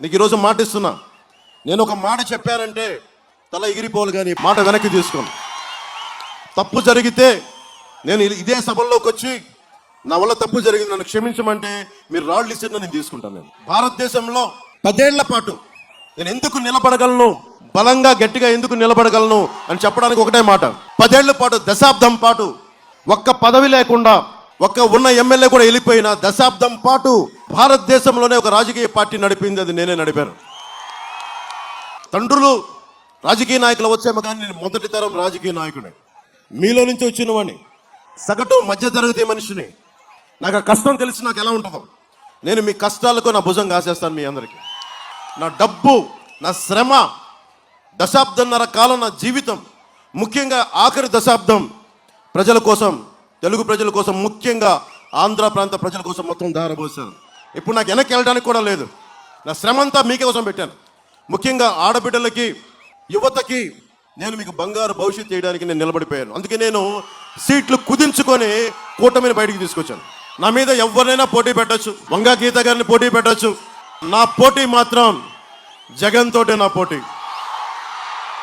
నీకు ఈరోజు మాట ఇస్తున్నా. నేను ఒక మాట చెప్పానంటే తల ఎగిరిపోవాలి కానీ మాట వెనక్కి తీసుకోను. తప్పు జరిగితే నేను ఇదే సభల్లోకి వచ్చి నా వల్ల తప్పు జరిగింది నన్ను క్షమించమంటే మీరు రాళ్ళు ఇచ్చిన నేను తీసుకుంటాను నేను. భారతదేశంలో పదేళ్ళ పాటు నేను ఎందుకు నిలబడగలను బలంగా గట్టిగా ఎందుకు నిలబడగలను అని చెప్పడానికి ఒకటే మాట. పదేళ్ళ పాటు దశాబ్దం పాటు ఒక్క పదవి లేకుండా ఒక్క ఉన్న ఎమ్మెల్యే కూడా వెళ్ళిపోయిన దశాబ్దం పాటు భారతదేశంలోనే ఒక రాజకీయ పార్టీ నడిపింది అది నేనే నడిపాను. తండ్రులు రాజకీయ నాయకులు వచ్చేమో కానీ నేను మొదటి తరం రాజకీయ నాయకుడే. మీలో నుంచి వచ్చిన వాడిని. సగటు మధ్య తరగతి మనిషిని. నాకు ఆ కష్టం తెలిసి నాకు ఎలా ఉంటుందో. నేను మీ కష్టాలకు నా భుజం కాసేస్తాను మీ అందరికీ. నా డబ్బు నా శ్రమ దశాబ్దంన్నర కాలం నా జీవితం ముఖ్యంగా ఆఖరి దశాబ్దం ప్రజల కోసం తెలుగు ప్రజల కోసం ముఖ్యంగా ఆంధ్ర ప్రాంత ప్రజల కోసం మొత్తం దారబోసాను ఇప్పుడు నాకు వెనక్కి వెళ్ళడానికి కూడా లేదు. నా శ్రమ అంతా మీకే కోసం పెట్టాను. ముఖ్యంగా ఆడబిడ్డలకి యువతకి నేను మీకు బంగారు భవిష్యత్తు చేయడానికి నేను నిలబడిపోయాను. అందుకే నేను సీట్లు కుదించుకొని కూటమిని బయటికి తీసుకొచ్చాను. నా మీద ఎవరినైనా పోటీ పెట్టచ్చు. వంగా గీత గారిని పోటీ పెట్టచ్చు. నా పోటీ మాత్రం జగన్ తోటే నా పోటీ.